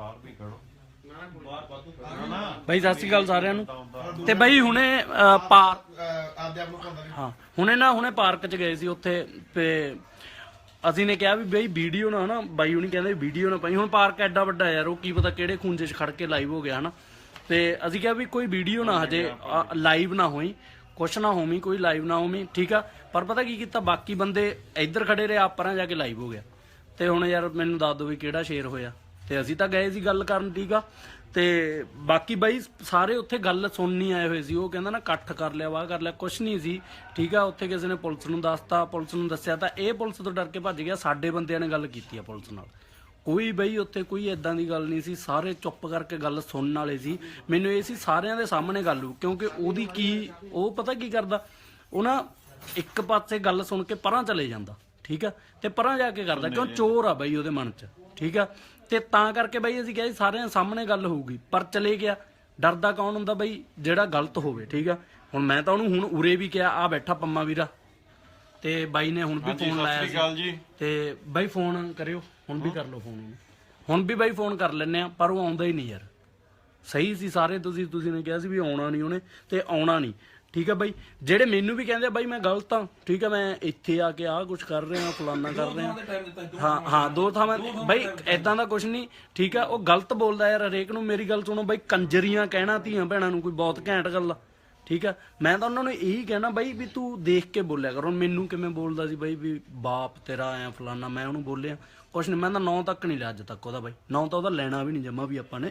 ਬਾਹਰ ਵੀ ਖੜੋ। ਨਾ ਨਾ। ਬਾਈ ਸਤਿ ਸ਼੍ਰੀ ਅਕਾਲ ਸਾਰਿਆਂ ਨੂੰ। ਤੇ ਬਾਈ ਹੁਣੇ ਅ, ਪਾਰ ਆਪਦੇ ਆਪ ਨੂੰ ਪਾਉਂਦਾ ਵੀ ਹਾਂ ਹੁਣੇ ਨਾ ਹੁਣੇ ਪਾਰਕ 'ਚ ਗਏ ਸੀ ਉੱਥੇ ਤੇ ਅਸੀਂ ਨੇ ਕਿਹਾ ਵੀ ਬਈ ਵੀਡੀਓ ਨਾ ਨਾ ਬਾਈ ਹੁਣੀ ਕਹਿੰਦੇ ਵੀਡੀਓ ਨਾ ਪਾਈ। ਹੁਣ ਪਾਰਕ ਐਡਾ ਵੱਡਾ ਯਾਰ ਉਹ ਕੀ ਪਤਾ ਕਿਹੜੇ ਖੂੰਜੇ 'ਚ ਖੜ ਕੇ ਲਾਈਵ ਹੋ ਗਿਆ ਹਨਾ। ਤੇ ਅਸੀਂ ਕਿਹਾ ਵੀ ਕੋਈ ਵੀਡੀਓ ਨਾ ਹਜੇ ਲਾਈਵ ਨਾ ਹੋਈ। ਕੁਛ ਨਾ ਹੋਵੀ ਕੋਈ ਲਾਈਵ ਨਾ ਹੋਵੀ ਠੀਕ ਆ? ਪਰ ਪਤਾ ਕੀ ਕੀਤਾ ਬਾਕੀ ਬੰਦੇ ਇੱਧਰ ਖੜੇ ਰਹੇ ਆਪ ਪਰਾਂ ਜਾ ਕੇ ਲਾਈਵ ਹੋ ਗਿਆ। ਤੇ ਹੁਣ ਯਾਰ ਮੈਨੂੰ ਦੱਸ ਦਿਓ ਵੀ ਕਿਹੜਾ ਸ਼ੇਰ ਹੋਇਆ। ਤੇ ਅਸੀਂ ਤਾਂ ਗਏ ਸੀ ਗੱਲ ਕਰਨ ਠੀਕ ਆ। ਤੇ ਬਾਕੀ ਬਾਈ ਸਾਰੇ ਉੱਥੇ ਗੱਲ ਸੁਣਨੀ ਆਏ ਹੋਏ ਸੀ। ਉਹ ਕਹਿੰਦਾ ਨਾ ਇਕੱਠ ਕਰ ਲਿਆ, ਵਾਹ ਕਰ ਲਿਆ, ਕੁਛ ਨਹੀਂ ਸੀ। ਠੀਕ ਆ, ਉੱਥੇ ਕਿਸੇ ਨੇ ਪੁਲਿਸ ਨੂੰ ਦੱਸਤਾ, ਪੁਲਿਸ ਨੂੰ ਦੱਸਿਆ ਤਾਂ ਇਹ ਪੁਲਿਸ ਤੋਂ ਡਰ ਕੇ ਭੱਜ ਗਿਆ। ਸਾਡੇ ਬੰਦਿਆਂ ਨੇ ਗੱਲ ਕੀਤੀ ਆ ਪੁਲਿਸ ਨਾਲ। ਕੋਈ ਬਈ ਉੱਥੇ ਕੋਈ ਐਦਾਂ ਦੀ ਗੱਲ ਨਹੀਂ ਸੀ। ਸਾਰੇ ਚੁੱਪ ਕਰਕੇ ਗੱਲ ਸੁਣਨ ਵਾਲੇ ਸੀ। ਮੈਨੂੰ ਇਹ ਸੀ ਸਾਰਿਆਂ ਦੇ ਸਾਹਮਣੇ ਗੱਲ ਕਿਉਂਕਿ ਉਹਦੀ ਕੀ, ਉਹ ਪਤਾ ਕੀ ਕਰਦਾ? ਉਹ ਨਾ ਇੱਕ ਪਾਸੇ ਗੱਲ ਸੁਣ ਕੇ ਪਰਾਂ ਚਲੇ ਜਾਂਦਾ। ਠੀਕ ਆ? ਤੇ ਪਰਾਂ ਜਾ ਕੇ ਕਰਦਾ ਕਿਉਂ ਚੋਰ ਆ ਬਈ ਉਹਦੇ ਮਨ 'ਚ ਠੀਕ ਆ? ਤੇ ਤਾਂ ਕਰਕੇ ਬਈ ਅਸੀਂ ਕਿਹਾ ਸਾਰਿਆਂ ਦੇ ਸਾਹਮਣੇ ਗੱਲ ਹੋਊਗੀ ਪਰ ਚਲੇ ਗਿਆ। ਡਰਦਾ ਕੌਣ ਹੁੰਦਾ ਬਈ? ਜਿਹੜਾ ਗਲਤ ਹੋਵੇ ਠੀਕ ਆ? ਹੁਣ ਮੈਂ ਤਾਂ ਉਹਨੂੰ ਹੁਣ ਉਰੇ ਵੀ ਕਿਹਾ ਆ ਬੈਠਾ ਪੰਮਾ ਵੀਰਾ। ਤੇ ਬਾਈ ਨੇ ਹੁਣ ਵੀ ਹਾਂਜੀ ਫੋਨ ਸਤਿ ਲਾਇਆ ਸ੍ਰੀ ਅਕਾਲ ਜੀ। ਤੇ ਬਾਈ ਫੋਨ ਕਰਿਓ ਹੁਣ ਵੀ ਕਰ ਲਓ ਫੋਨ ਉਹਨੂੰ। ਹੁਣ ਵੀ ਬਾਈ ਫੋਨ ਕਰ ਲੈਨੇ ਆ ਪਰ ਉਹ ਆਉਂਦਾ ਹੀ ਨਹੀਂ ਯਾਰ। ਸਹੀ ਸੀ ਸਾਰੇ ਤੁਸੀਂ ਤੁਸੀਂ ਨੇ ਕਿਹਾ ਸੀ ਵੀ ਆਉਣਾ ਨਹੀਂ ਉਹਨੇ ਤੇ ਆਉਣਾ ਨਹੀਂ। ਠੀਕ ਆ ਬਾਈ? ਜਿਹੜੇ ਮੈਨੂੰ ਵੀ ਕਹਿੰਦੇ ਆ ਬਾਈ ਮੈਂ ਗਲਤ ਆ ਠੀਕ ਆ ਮੈਂ ਇੱਥੇ ਆ ਕੇ ਆਹ ਕੁਝ ਕਰ ਰਿਹਾ ਫਲਾਨਾ ਕਰ ਰਿਹਾ। ਹਾਂ ਹਾਂ ਦੋ ਥਾਵਾਂ ਬਾਈ ਐਦਾਂ ਦਾ ਕੁਝ ਨਹੀਂ। ਠੀਕ ਆ ਉਹ ਗਲਤ ਬੋਲਦਾ ਯਾਰ ਹਰੇਕ ਨੂੰ। ਮੇਰੀ ਗੱਲ ਸੁਣੋ ਬਾਈ ਕੰਜਰੀਆਂ ਕਹਿਣਾ ਧੀਆਂ ਭੈਣਾਂ ਨੂੰ ਕੋਈ ਬਹੁਤ ਘੈਂਟ ਗੱਲ ਆ। ਠੀਕ ਆ ਮੈਂ ਤਾਂ ਉਹਨਾਂ ਨੂੰ ਇਹੀ ਕਹਿਣਾ ਬਾਈ ਵੀ ਤੂੰ ਦੇਖ ਕੇ ਬੋਲਿਆ ਕਰ। ਹੁਣ ਮੈਨੂੰ ਕਿਵੇਂ ਬੋਲਦਾ ਸੀ ਬਾਈ ਵੀ ਬਾਪ ਤੇਰਾ ਆਇਆ ਫਲਾਨਾ ਮੈਂ ਉਹਨੂੰ ਬੋਲਿਆ। ਕੁਛ ਨਹੀਂ ਮੈਂ ਤਾਂ ਨਾਂ ਤੱਕ ਨਹੀਂ ਲਿਆ ਅੱਜ ਤੱਕ ਉਹਦਾ ਬਾਈ। ਨਾਂ ਤਾਂ ਉਹਦਾ ਲੈਣਾ ਵੀ ਨਹੀਂ ਜਮਾ ਵੀ ਆਪਾਂ ਨੇ।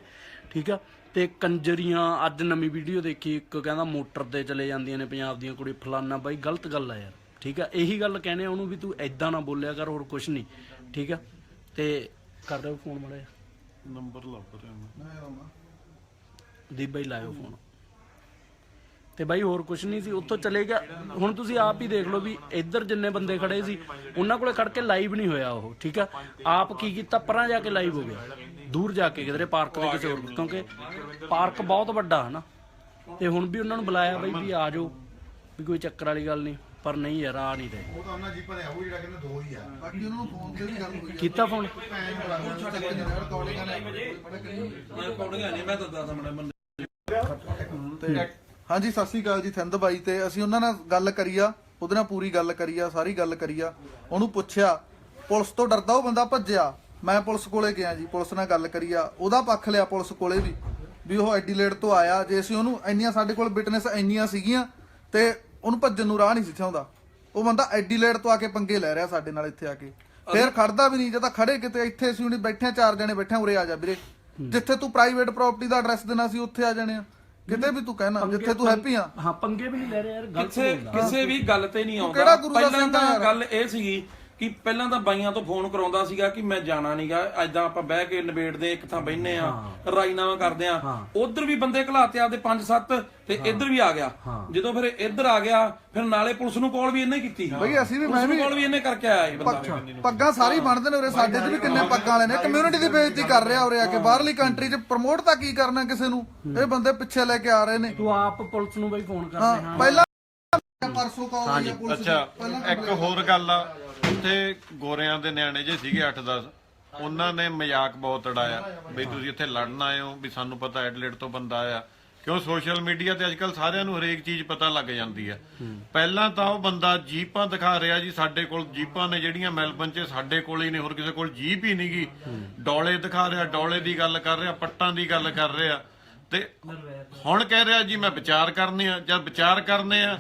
ਠੀਕ ਆ ਤੇ ਕੰਜਰੀਆਂ ਅੱਜ ਨਵੀਂ ਵੀਡੀਓ ਦੇਖੀ ਇੱਕ ਕਹਿੰਦਾ ਮੋਟਰ ਤੇ ਚਲੇ ਜਾਂਦੀਆਂ ਨੇ ਪੰਜਾਬ ਦੀਆਂ ਕੁੜੀ ਫਲਾਨਾ ਬਾਈ ਗਲਤ ਗੱਲ ਆ ਯਾਰ ਠੀਕ ਆ? ਇਹੀ ਗੱਲ ਕਹਿੰਦੇ ਆ ਉਹਨੂੰ ਵੀ ਤੂੰ ਐਦਾਂ ਨਾ ਬੋਲਿਆ ਕਰ ਹੋਰ ਕੁਛ ਨਹੀਂ ਠੀਕ ਆ? ਤੇ ਕਰ ਦਿਓ ਫੋਨ ਮੜਿਆ ਨੰਬਰ ਲੱਭ ਰਿਹਾ ਮੈਂ ਦੀਪ ਬਾਈ ਲਾਇਓ ਫੋਨ ਤੇ ਬਾਈ ਹੋਰ ਕੁਝ ਨਹੀਂ ਸੀ ਉੱਥੋਂ ਚਲੇ ਗਿਆ। ਹੁਣ ਤੁਸੀਂ ਆਪ ਹੀ ਦੇਖ ਲਓ ਵੀ ਇੱਧਰ ਜਿੰਨੇ ਬੰਦੇ ਖੜੇ ਸੀ ਉਹਨਾਂ ਕੋਲੇ ਖੜ ਕੇ ਲਾਈਵ ਨਹੀਂ ਹੋਇਆ ਉਹ ਠੀਕ ਆ? ਆਪ ਕੀ ਕੀਤਾ? ਪਰਾਂ ਜਾ ਕੇ ਲਾਈਵ ਹੋ ਗਿਆ। ਦੂਰ ਜਾ ਕੇ ਕਿਧਰੇ ਪਾਰਕ ਦੇ ਕਿਸੇ ਹੋਰ ਕਿਉਂਕਿ ਪਾਰਕ ਬਹੁਤ ਵੱਡਾ ਹੈ ਨਾ। ਤੇ ਹੁਣ ਵੀ ਉਹਨਾਂ ਨੂੰ ਬੁਲਾਇਆ ਬਾਈ ਵੀ ਆ ਜਾਓ ਵੀ ਕੋਈ ਚੱਕਰ ਵਾਲੀ ਗੱਲ ਨਹੀਂ ਪਰ ਨਹੀਂ ਯਾਰ ਆ ਨਹੀਂ ਰਹੇ। ਉਹ ਤਾਂ ਉਹਨਾਂ ਜੀਪਾਂ ਦੇ ਆਉ ਜਿਹੜਾ ਕਹਿੰਦੇ ਦੋ ਹੀ ਆ। ਬਾਕੀ ਉਹਨਾਂ ਨੂੰ ਫੋਨ ਤੇ ਵੀ ਗੱਲ ਹੋਈ ਕੀਤਾ ਫੋਨ ਹਾਂਜੀ ਸਤਿ ਸ਼੍ਰੀ ਅਕਾਲ ਜੀ ਥਿੰਦ ਬਾਈ ਤੇ ਅਸੀਂ ਉਹਨਾਂ ਨਾਲ ਗੱਲ ਕਰੀ ਆ ਉਹਦੇ ਨਾਲ ਪੂਰੀ ਗੱਲ ਕਰੀ ਆ ਸਾਰੀ ਗੱਲ ਕਰੀ ਆ। ਉਹਨੂੰ ਪੁੱਛਿਆ ਪੁਲਿਸ ਤੋਂ ਡਰਦਾ ਉਹ ਬੰਦਾ ਭੱਜਿਆ? ਮੈਂ ਪੁਲਿਸ ਕੋਲੇ ਗਿਆ ਜੀ ਪੁਲਿਸ ਨਾਲ ਗੱਲ ਕਰੀ ਆ। ਉਹਦਾ ਪੱਖ ਲਿਆ ਪੁਲਿਸ ਕੋਲੇ ਵੀ ਵੀ ਉਹ ਐਡੀਲੇਡ ਤੋਂ ਆਇਆ। ਜੇ ਅਸੀਂ ਉਹਨੂੰ ਇੰਨੀਆਂ ਸਾਡੇ ਕੋਲ ਵਿਟਨੈਸ ਇੰਨੀਆਂ ਸੀਗੀਆਂ ਤੇ ਉਹਨੂੰ ਭੱਜਣ ਨੂੰ ਰਾਹ ਨਹੀਂ ਸੀ ਚਾਹੁੰਦਾ ਉਹ ਬੰਦਾ ਐਡੀਲੇਡ ਤੋਂ ਆ ਕੇ ਪੰਗੇ ਲੈ ਰਿਹਾ ਸਾਡੇ ਨਾਲ ਇੱਥੇ ਆ ਕੇ। ਫੇਰ ਖੜਦਾ ਵੀ ਨਹੀਂ ਜੇ ਤਾਂ ਖੜੇ ਕਿਤੇ ਇੱਥੇ ਅਸੀਂ ਹੁਣੀ ਬੈਠੇ ਚਾਰ ਜਣੇ ਬੈਠੇ ਆ, ਉਰੇ ਆ ਜਾ ਵੀਰੇ। ਜਿੱਥੇ ਤੂੰ ਪ੍ਰਾਈਵੇਟ ਪ੍ਰਾਪਰਟੀ ਦਾ ਐਡਰੈਸ ਦੇਣਾ ਸੀ ਉੱਥੇ ਆ ਜਾਣੇ ਆ। ਕਿਤੇ ਵੀ ਤੂੰ ਕਹਿਣਾ ਜਿੱਥੇ ਤੂੰ ਹੈਪੀ ਆ। ਹਾਂ ਪੰਗੇ ਵੀ ਨਹੀਂ ਲੈ ਰਹੇ ਯਾਰ ਗਲਤ ਕਿਸੇ ਵੀ ਗੱਲ ਤੇ ਨਹੀਂ ਆਉਂਦਾ। ਪਹਿਲਾਂ ਤਾਂ? ਗੱਲ ਇਹ ਸੀਗੀ ਕਿ ਪਹਿਲਾਂ ਤਾਂ ਬਾਈਆਂ ਤੋਂ ਫੋਨ ਕਰਾਉਂਦਾ ਸੀਗਾ ਕਿ ਮੈਂ ਜਾਣਾ ਨਹੀਂਗਾ ਐਦਾਂ ਆਪਾਂ ਬਹਿ ਕੇ ਨਿਬੇੜਦੇ ਇੱਕ ਥਾਂ ਬੈਠਨੇ ਆ ਰਾਈਨਾਮਾ ਕਰਦੇ ਆ ਉਧਰ ਵੀ ਬੰਦੇ ਘਲਾਤੇ ਆਪਦੇ 5-7 ਤੇ ਇੱਧਰ ਵੀ ਆ ਗਿਆ। ਜਦੋਂ ਫਿਰ ਇੱਧਰ ਆ ਗਿਆ ਫਿਰ ਨਾਲੇ ਪੁਲਿਸ ਨੂੰ ਕਾਲ ਵੀ ਇਹਨੇ ਕੀਤੀ। ਬਈ ਅਸੀਂ ਵੀ ਪੁਲਿਸ ਮੈਂ ਨੂੰ ਵੀ ਕਾਲ ਵੀ ਇਹਨੇ ਕਰਕੇ ਆਇਆ ਇਹ ਬੰਦਾ। ਪੱਗ- ਸਾਰੀ ਬਣਦੇ ਨੇ ਉਰੇ ਸਾਡੇ 'ਚ ਵੀ ਕਿੰਨੇ ਪੱਗਾਂ ਵਾਲੇ ਨੇ। ਕਮਿਊਨਿਟੀ ਦੀ ਬੇਇੱਜ਼ਤੀ ਕਰ ਰਿਹਾ ਉਰੇ ਆ ਕੇ। ਬਾਹਰਲੀ ਕੰਟਰੀ 'ਚ ਪ੍ਰਮੋਟ ਤਾਂ ਕੀ ਕਰਨਾ ਕਿਸੇ ਨੂੰ? ਇਹ ਬੰਦੇ ਪਿੱਛੇ ਲੈ ਕੇ ਆ ਰਹੇ ਨੇ। ਤੂੰ ਆਪ ਪੁਲਿਸ ਨੂੰ ਬਾਈ ਫੋਨ ਕਰਦੇ ਹਾਂ ਪਹਿਲਾਂ ਪਰਸੋਂ ਕਾਲ ਆਈ ਆ ਪੁਲਿਸ ਦੀ ਅੱਛਾ ਇੱਕ ਹੋਰ ਗੱਲ ਆ ਉੱਥੇ ਗੋਰਿਆਂ ਦੇ ਨਿਆਣੇ ਜੇ ਸੀਗੇ 8-10 ਉਹਨਾਂ ਨੇ ਮਜ਼ਾਕ ਬਹੁਤ ਉਡਾਇਆ ਵੀ ਤੁਸੀਂ ਇੱਥੇ ਲੜਨ ਆਏ ਹੋ ਵੀ ਸਾਨੂੰ ਪਤਾ ਐਡਲੇਟ ਤੋਂ ਬੰਦਾ ਆਇਆ। ਕਿਉਂ ਸੋਸ਼ਲ ਮੀਡੀਆ ਤੇ ਅੱਜਕੱਲ ਸਾਰਿਆਂ ਨੂੰ ਹਰੇਕ ਚੀਜ਼ ਪਤਾ ਲੱਗ ਜਾਂਦੀ ਆ। ਪਹਿਲਾਂ ਤਾਂ ਉਹ ਬੰਦਾ ਜੀਪਾਂ ਦਿਖਾ ਰਿਹਾ ਜੀ ਸਾਡੇ ਕੋਲ ਜੀਪਾਂ ਨੇ ਜਿਹੜੀਆਂ ਮੈਲਬਨ 'ਚ ਸਾਡੇ ਕੋਲ ਹੀ ਨੇ ਹੋਰ ਕਿਸੇ ਕੋਲ ਜੀਪ ਹੀ ਨਹੀਂਗੀ ਡੋਲੇ ਦਿਖਾ ਰਿਹਾ ਡੋਲੇ ਦੀ ਗੱਲ ਕਰ ਰਿਹਾ ਪੱਟਾਂ ਦੀ ਗੱਲ ਕਰ ਰਿਹਾ। ਤੇ ਹੁਣ ਕਹਿ ਰਿਹਾ ਜੀ ਮੈਂ ਵਿਚਾਰ ਕਰਨੇ ਆ ਜਦ ਵਿਚਾਰ ਕਰਨੇ ਆ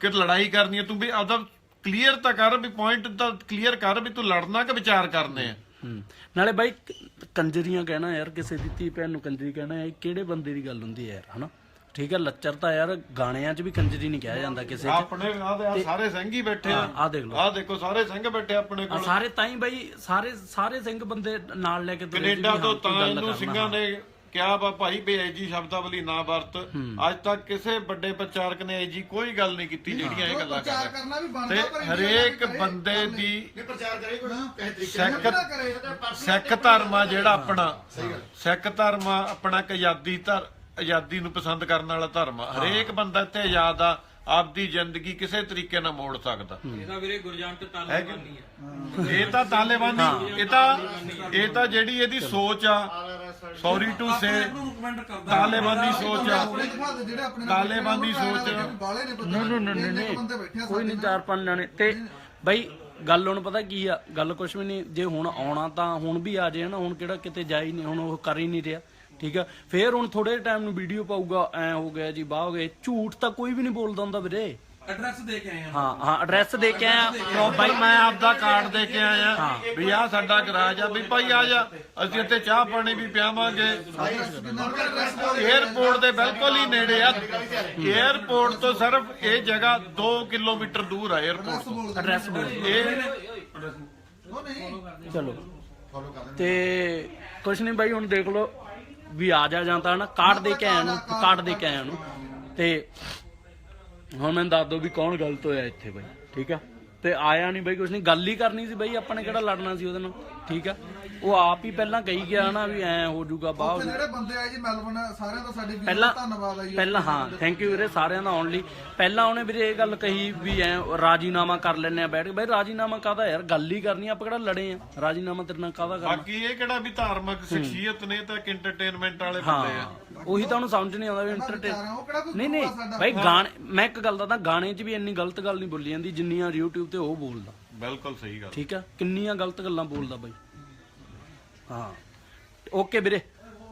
ਕਿ ਲੜਾਈ ਕਰਨੀ ਆ ਤੂੰ ਵੀ ਆਪਦਾ ਕਲੀਅਰ ਤਾਂ ਕਰ ਵੀ ਪੁਆਇੰਟ ਤਾਂ ਕਲੀਅਰ ਕਰ ਵੀ ਤੂੰ ਲੜਨਾ ਕਿ ਵਿਚਾਰ ਕਰਨੇ ਆ? ਹੂੰ। ਨਾਲੇ ਬਾਈ ਕ- ਕੰਜਰੀਆਂ ਕਹਿਣਾ ਯਾਰ ਕਿਸੇ ਦੀ ਧੀ ਭੈਣ ਨੂੰ ਕੰਜਰੀ ਕਹਿਣਾ ਇਹ ਕਿਹੜੇ ਬੰਦੇ ਦੀ ਗੱਲ ਹੁੰਦੀ ਹੈ ਯਾਰ ਹਨਾ? ਠੀਕ ਹੈ ਲੱਚਰ ਤਾਂ ਯਾਰ ਗਾਣਿਆਂ 'ਚ ਵੀ ਕੰਜਰੀ ਨਹੀਂ ਕਿਹਾ ਜਾਂਦਾ ਕਿਸੇ 'ਚ। ਆਪਣੇ ਆਹ ਦੇ ਆਹ ਸਾਰੇ ਸਿੰਘ ਹੀ ਬੈਠੇ ਆ। ਆਹ ਦੇਖ ਲਓ। ਆਹ ਦੇਖੋ ਸਾਰੇ ਸਿੰਘ ਬੈਠੇ ਆਪਣੇ ਆਹ ਕੋਲ। ਸਾਰੇ ਤਾਂ ਹੀ ਬਾਈ ਸਾਰੇ ਸਾਰੇ ਸਿੰਘ ਬੰਦੇ ਨਾਲ ਲੈ ਕੇ ਤੁਰੇ ਸੀ ਵੀ ਕੈਨੇਡਾ ਹਾਂ, ਤੋਂ ਕੋਈ ਤਾਂ ਗੱਲ ਇਹਨੂੰ ਕਰਨਾ। ਸਿੰਘਾਂ ਨੇ ਕਿਹਾ ਵਾ ਭਾਈ ਬੇਅਜੀ ਸ਼ਬਦਾਵਲੀ ਨਾ ਵਰਤ। ਅੱਜ ਤੱਕ ਕਿਸੇ ਵੱਡੇ ਪ੍ਰਚਾਰਕ ਨੇ ਐਜੀ ਕੋਈ ਗੱਲ ਨਹੀਂ ਕੀਤੀ ਜਿਹੜੀਆਂ ਇਹ ਗੱਲਾਂ ਪ੍ਰਚਾਰ ਕਰ ਰਹੇ ਕਰਨਾ ਵੀ ਤੇ ਬਣਦਾ ਪਰ ਇੰਡੀਆ ਹਰੇਕ ਬੰਦੇ ਦੀ ਨਹੀਂ ਪ੍ਰਚਾਰ ਕਰੇ ਕੋਈ ਕਹੇ ਤਰੀਕੇ ਸਿੱਖ ਨਾਲ। ਕਰੇ ਸਿੱਖ ਧਰਮ ਆ ਜਿਹੜਾ ਆਪਣਾ ਸਿੱਖ ਧਰਮ ਆ ਆਪਣਾ ਇੱਕ ਆਜ਼ਾਦੀ ਧਰ ਆਜ਼ਾਦੀ ਨੂੰ ਪਸੰਦ ਕਰਨ ਵਾਲਾ ਧਰਮ ਆ। ਹਰੇਕ ਬੰਦਾ ਇੱਥੇ ਆਜ਼ਾਦ ਆ ਆਪਦੀ ਜ਼ਿੰਦਗੀ ਕਿਸੇ ਤਰੀਕੇ ਨਾਲ ਮੋੜ ਸਕਦਾ। ਇਹਦਾ ਵੀਰੇ ਗੁਰਜੰਟ ਤਾਲੀਬਾਨੀ ਹੈ ਇਹ ਤਾਂ ਤਾਲਿਬਾਨੀ ਇਹ ਤਾਂ ਇਹ ਤਾਂ ਜਿਹੜੀ ਇਹਦੀ ਸੋਚ ਆ ਸੌਰੀ ਟੂ ਸੇ ਤਾਲਿਬਾਨ ਸੋਚ ਆ। ਤਾਲਿਬਾਨ ਸੋਚ ਨਹੀਂ ਨਹੀਂ। ਨਹੀਂ ਆ ਕੋਈ ਨਹੀਂ ਚਾਰ ਪੰਜ ਜਾਣੇ। ਤੇ ਬਈ ਗੱਲ ਹੁਣ ਪਤਾ ਕੀ ਆ? ਗੱਲ ਕੁਛ ਵੀ ਨਹੀਂ। ਜੇ ਹੁਣ ਆਉਣਾ ਤਾਂ ਹੁਣ ਵੀ ਆ ਜਾਏ ਨਾ ਹੁਣ ਕਿਹੜਾ ਕਿਤੇ ਜਾ ਹੀ ਨਹੀਂ ਹੁਣ ਉਹ ਕਰ ਹੀ ਨਹੀਂ ਰਿਹਾ। ਠੀਕ ਆ? ਫੇਰ ਹੁਣ ਥੋੜੇ ਟਾਈਮ ਨੂੰ ਵੀਡੀਓ ਪਾਊਗਾ ਐ ਹੋ ਗਿਆ ਜੀ ਬਾਹ ਹੋ ਗਿਆ। ਝੂਠ ਤਾਂ ਕੋਈ ਵੀ ਨਹੀਂ ਬੋਲਦਾ ਹੁੰਦਾ ਵੀਰੇ। ਐਡਰੈਸ ਦੇ ਕੇ ਆਏ ਹਾਂ ਹਾਂ ਐਡਰੈਸ ਦੇ ਕੇ ਆਇਆ ਬਾਈ ਮੈਂ ਆਪਦਾ ਕਾਰਡ ਦੇ ਕੇ ਆਇਆ। ਵੀ ਆ ਸਾਡਾ ਗਰਾਜ ਆ ਵੀ ਭਾਈ ਆ ਜਾ। ਅਸੀਂ ਇੱਥੇ ਚਾਹ ਪਾਣੀ ਵੀ ਪਿਆਵਾਂਗੇ। 에어ਪੋਰਟ ਦੇ ਬਿਲਕੁਲ ਹੀ ਨੇੜੇ ਆ। 에어ਪੋਰਟ ਤੋਂ ਸਿਰਫ ਇਹ ਜਗ੍ਹਾ 2 ਕਿਲੋਮੀਟਰ ਦੂਰ ਆ 에어ਪੋਰਟ ਐਡਰੈਸ ਇਹ ਚਲੋ। ਤੇ ਕੁਛ ਨਹੀਂ ਬਾਈ ਹੁਣ ਦੇਖ ਲਓ ਵੀ ਆ ਜਾ ਜਾਂਦਾ ਨਾ ਕਾਰਡ ਦੇ ਕੇ ਆਇਆ ਨੂੰ ਕਾਰਡ ਦੇ ਕੇ ਆਇਆ ਨੂੰ। ਤੇ ਹੁਣ ਮੈਨੂੰ ਦੱਸ ਦੋ ਵੀ ਕੌਣ ਗਲਤ ਹੋਇਆ ਇੱਥੇ ਬਾਈ ਠੀਕ ਆ? ਤੇ ਆਇਆ ਨਹੀਂ ਬਾਈ ਕੁਛ ਨਹੀਂ ਗੱਲ ਹੀ ਕਰਨੀ ਸੀ ਬਾਈ ਆਪਾਂ ਨੇ ਕਿਹੜਾ ਲੜਨਾ ਸੀ ਉਹਦੇ ਨਾਲ ਠੀਕ ਆ? ਉਹ ਆਪ ਹੀ ਪਹਿਲਾਂ ਕਹੀ ਗਿਆ ਨਾ ਵੀ ਐ ਹੋ ਜਾਊਗਾ ਬਾਹ ਜਿਹੜੇ ਬੰਦੇ ਆਏ ਜੀ ਮੈਲਬਨ ਸਾਰਿਆਂ ਦਾ ਸਾਡੇ ਵੀਰ ਦਾ ਪਹਿਲਾਂ ਧੰਨਵਾਦ ਆ ਜੀ। ਪਹਿਲਾਂ ਹਾਂ ਥੈਂਕ ਯੂ ਵੀਰੇ ਸਾਰਿਆਂ ਦਾ ਆਉਣ ਲਈ। ਪਹਿਲਾਂ ਉਹਨੇ ਵੀਰੇ ਇਹ ਗੱਲ ਕਹੀ ਵੀ ਐ ਰਾਜੀਨਾਮਾ ਕਰ ਲੈਣੇ ਆ ਬੈਠ ਕੇ। ਬਾਈ ਰਾਜੀਨਾਮਾ ਕਾਹਦਾ ਯਾਰ ਗੱਲ ਹੀ ਕਰਨੀ ਆ, ਆਪਾਂ ਕਿਹੜਾ ਲੜੇ ਆ? ਰਾਜੀਨਾਮਾ ਤੇਰੇ ਨਾਲ ਕਾਹਦਾ ਕਰਨਾ? ਬਾਕੀ ਇਹ ਕਿਹੜਾ ਵੀ ਧਾਰਮਿਕ ਸ਼ਖਸੀਅਤ ਨੇ ਤਾਂ ਇੱਕ ਐਂਟਰਟੇਨਮੈਂਟ ਵਾਲੇ ਬੰਦੇ ਆ। ਹਾਂ ਉਹੀ ਤਾਂ ਉਹਨੂੰ ਸਮਝ ਨਹੀਂ ਆਉਂਦਾ ਵੀ ਇੰਟਰਟੇਨ ਨਹੀਂ ਨਹੀਂ ਭਾਈ ਗਾਣੇ ਮੈਂ ਇੱਕ ਗੱਲ ਦੱਸਦਾ ਗਾਣੇ 'ਚ ਵੀ ਇੰਨੀ ਗਲਤ ਗੱਲ ਨਹੀਂ ਬੋਲੀ ਜਾਂਦੀ ਜਿੰਨੀਆਂ YouTube ਤੇ ਉਹ ਬੋਲਦਾ। ਬਿਲਕੁਲ ਸਹੀ ਗੱਲ। ਠੀਕ ਆ? ਕਿੰਨੀਆਂ ਗਲਤ ਗੱਲਾਂ ਬੋਲਦਾ ਬਾਈ। ਹਾਂ। ਓਕੇ ਵੀਰੇ।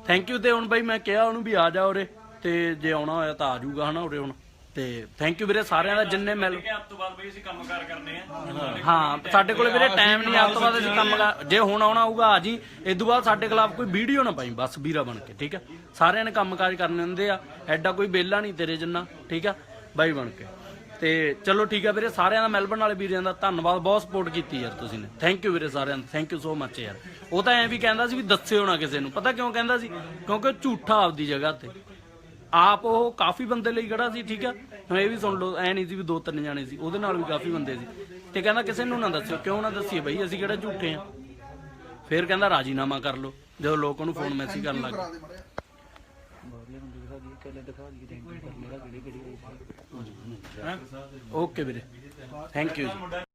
ਥੈਂਕ ਯੂ ਤੇ ਹੁਣ ਬਾਈ ਮੈਂ ਕਿਹਾ ਉਹਨੂੰ ਵੀ ਆ ਜਾ ਉਰੇ ਤੇ ਜੇ ਆਉਣਾ ਹੋਇਆ ਤਾਂ ਆ ਜਾਊਗਾ ਹਨਾ ਉਰੇ ਹੁਣ। ਤੇ ਥੈਂਕ ਯੂ ਵੀਰੇ ਸਾਰਿਆਂ ਦਾ ਜਿੰਨੇ ਮਿਲ ਹੱਥ ਤੋਂ ਬਾਅਦ ਬਈ ਅਸੀਂ ਕੰਮ ਕਾਰ ਕਰਨੇ ਆ। ਹਾਂ ਸਾਡੇ ਕੋਲੇ ਵੀਰੇ ਟਾਈਮ ਨਹੀਂ ਆਪ ਤੋਂ ਬਾਅਦ ਅਸੀਂ ਕੰਮ ਕਰ ਜੇ ਹੁਣ ਆਉਣਾ ਹੋਊਗਾ ਆ ਜੀ। ਇਸ ਤੋਂ ਬਾਅਦ ਸਾਡੇ ਖਿਲਾਫ ਕੋਈ ਵੀਡੀਓ ਨਾ ਪਾਈ ਬਸ ਵੀਰਾ ਬਣ ਕੇ ਠੀਕ ਆ ਸਾਰਿਆਂ ਨੇ ਕੰਮ ਕਾਜ ਕਰਨੇ ਹੁੰਦੇ ਆ। ਐਡਾ ਕੋਈ ਬੇਲਾ ਨਹੀਂ ਤੇਰੇ ਜਿੰਨਾ ਠੀਕ ਆ ਬਾਈ ਬਣ ਕੇ। ਤੇ ਚਲੋ ਠੀਕ ਆ ਵੀਰੇ ਸਾਰਿਆਂ ਦਾ ਮੈਲਬਨ ਵਾਲੇ ਵੀਰਿਆਂ ਦਾ ਧੰਨਵਾਦ ਬਹੁਤ ਸਪੋਰਟ ਕੀਤੀ ਯਾਰ ਤੁਸੀਂ ਨੇ। ਥੈਂਕ ਯੂ ਵੀਰੇ ਸਾਰਿਆਂ ਦਾ ਥੈਂਕ ਯੂ ਸੋ ਮੱਚ ਯਾਰ। ਉਹ ਤਾਂ ਐਂ ਵੀ ਕਹਿੰਦਾ ਸੀ ਵੀ ਦੱਸਿਓ ਨਾ ਕਿਸੇ ਨੂੰ। ਪਤਾ ਕਿਉਂ ਕਹਿੰਦਾ ਸੀ? ਕਿਉਂਕਿ ਉਹ ਝੂਠਾ ਆਪਦੀ ਜਗ੍ਹਾ ਤੇ। ਆਪ ਉਹ ਕਾਫੀ ਬੰਦੇ ਲਈ ਖੜਾ ਸੀ ਠੀਕ ਆ? ਹੁਣ ਇਹ ਵੀ ਸੁਣ ਲਓ ਐ ਨਹੀਂ ਸੀ ਵੀ ਦੋ ਤਿੰਨ ਜਾਣੇ ਸੀ ਉਹਦੇ ਨਾਲ ਵੀ ਕਾਫੀ ਬੰਦੇ ਸੀ। ਤੇ ਕਹਿੰਦਾ ਕਿਸੇ ਨੂੰ ਨਾ ਦੱਸਿਓ ਕਿਉਂ ਨਾ ਦੱਸੀਏ ਬਈ ਅਸੀਂ ਕਿਹੜਾ ਝੂਠੇ ਆ? ਫਿਰ ਕਹਿੰਦਾ ਰਾਜੀਨਾਮਾ ਕਰ ਲਓ ਜਦੋਂ ਲੋਕ ਉਹਨੂੰ ਫੋਨ ਮੈਸੇਜ ਕਰਨ ਲੱਗ ਜਿਹਾ। ਓਕੇ ਵੀਰੇ ਥੈਂਕ ਯੂ ਜੀ।